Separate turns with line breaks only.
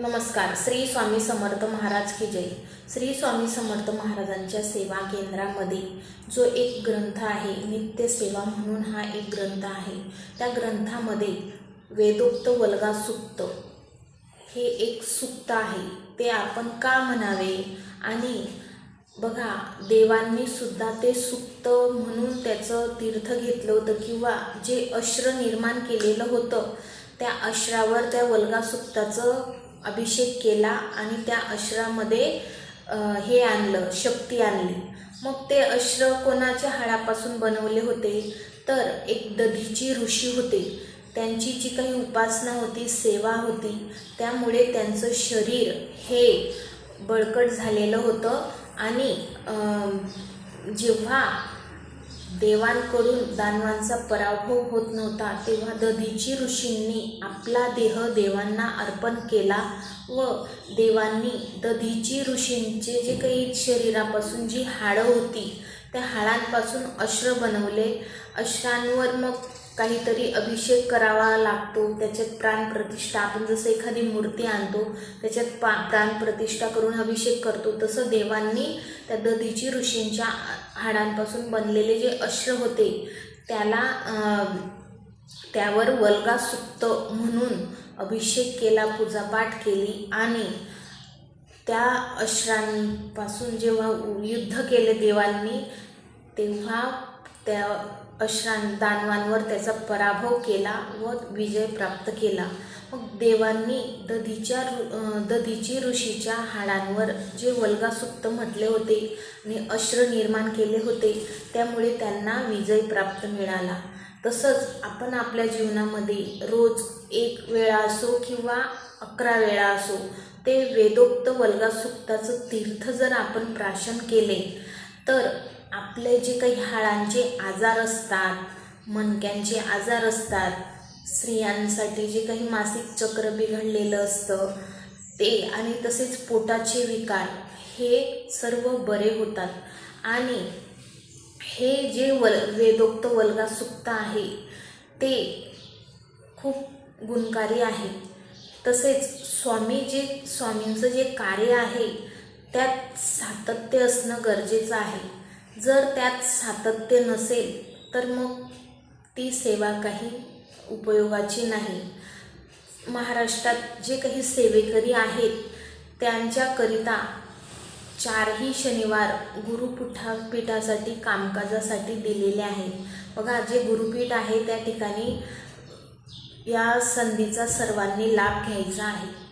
नमस्कार. श्री स्वामी समर्थ महाराज की जय. श्री स्वामी समर्थ महाराजांच्या सेवा केंद्रामध्ये जो एक ग्रंथ आहे नित्य सेवा म्हणून हा एक ग्रंथ आहे. त्या ग्रंथामध्ये वेदोक्त वल्गा सुक्त हे एक सुक्त आहे. ते आपण का म्हणावे? आणि बघा देवांनी सुद्धा ते सुक्त म्हणून त्याचं तीर्थ घेतलं होतं किंवा जे अश्र निर्माण केलेलं होतं त्या अश्रावर त्या वल्गा सुक्ताचं अभिषेक केला आणि त्या अश्रामध्ये हे आणलं शक्ती आणली. मग ते अश्र कोणाच्या हाडापासून बनवले होते? तर एक दधीची ऋषी होते. त्यांची जी काही उपासना होती सेवा होती त्यामुळे त्यांचं शरीर हे बळकट झालेलं होतं आणि जेव्हा देवांकडून दानवांचा पराभव होत नव्हता तेव्हा दधीची ऋषींनी आपला देह देवांना अर्पण केला व देवांनी दधीची ऋषींचे जे काही शरीरापासून जी हाडं होती त्या हाडांपासून अश्र बनवले. अश्रांवर मग काहीतरी अभिषेक करावा लागतो त्याच्यात प्राणप्रतिष्ठा आपण जसं एखादी मूर्ती आणतो त्याच्यात पा प्राणप्रतिष्ठा करून अभिषेक करतो तसं देवांनी त्या दधीची ऋषींच्या हाडांपासून बनलेले जे अश्र होते त्याला त्यावर वल्गासुक्त म्हणून अभिषेक केला पूजापाठ केली आणि त्या अश्रांपासून जेव्हा युद्ध केले देवांनी तेव्हा त्या अश्रां दानवांवर त्याचा पराभव केला व विजय प्राप्त केला. मग देवांनी दधीच्या रु दधीची ऋषीच्या हाडांवर जे वल्गासुप्त म्हटले होते आणि अश्र निर्माण केले होते त्यामुळे त्यांना विजय प्राप्त मिळाला. तसंच आपण आपल्या जीवनामध्ये रोज एक वेळा असो किंवा अकरा वेळा असो ते वेदोक्त वल्गासुक्ताचं तीर्थ जर आपण प्राशन केले तर आपले जे काही हाडांचे आजार असतात मणक्यांचे आजार असतात स्त्रियांसाठी जे काही मासिक चक्र बिघडलेलं असतं ते आणि तसेच पोटाचे विकार हे सर्व बरे होतात. आणि हे जे वल वेदोक्त वल्गासुक्त आहे ते खूप गुणकारी आहे. तसेच स्वामी जे स्वामींचं जे कार्य आहे त्यात सातत्य असणं गरजेचं आहे. जर त्यात सातत्य नसेल तर मग ती सेवा काही उपयोगाची नाही. महाराष्ट्रात जे काही सेवेकरी आहेत त्यांच्याकरिता चारही शनिवार गुरुपीठा पीठासाठी कामकाजासाठी दिलेले आहे बघा जे गुरुपीठ आहे त्या ठिकाणी या संधीचा सर्वांनी लाभ घ्यायचा आहे.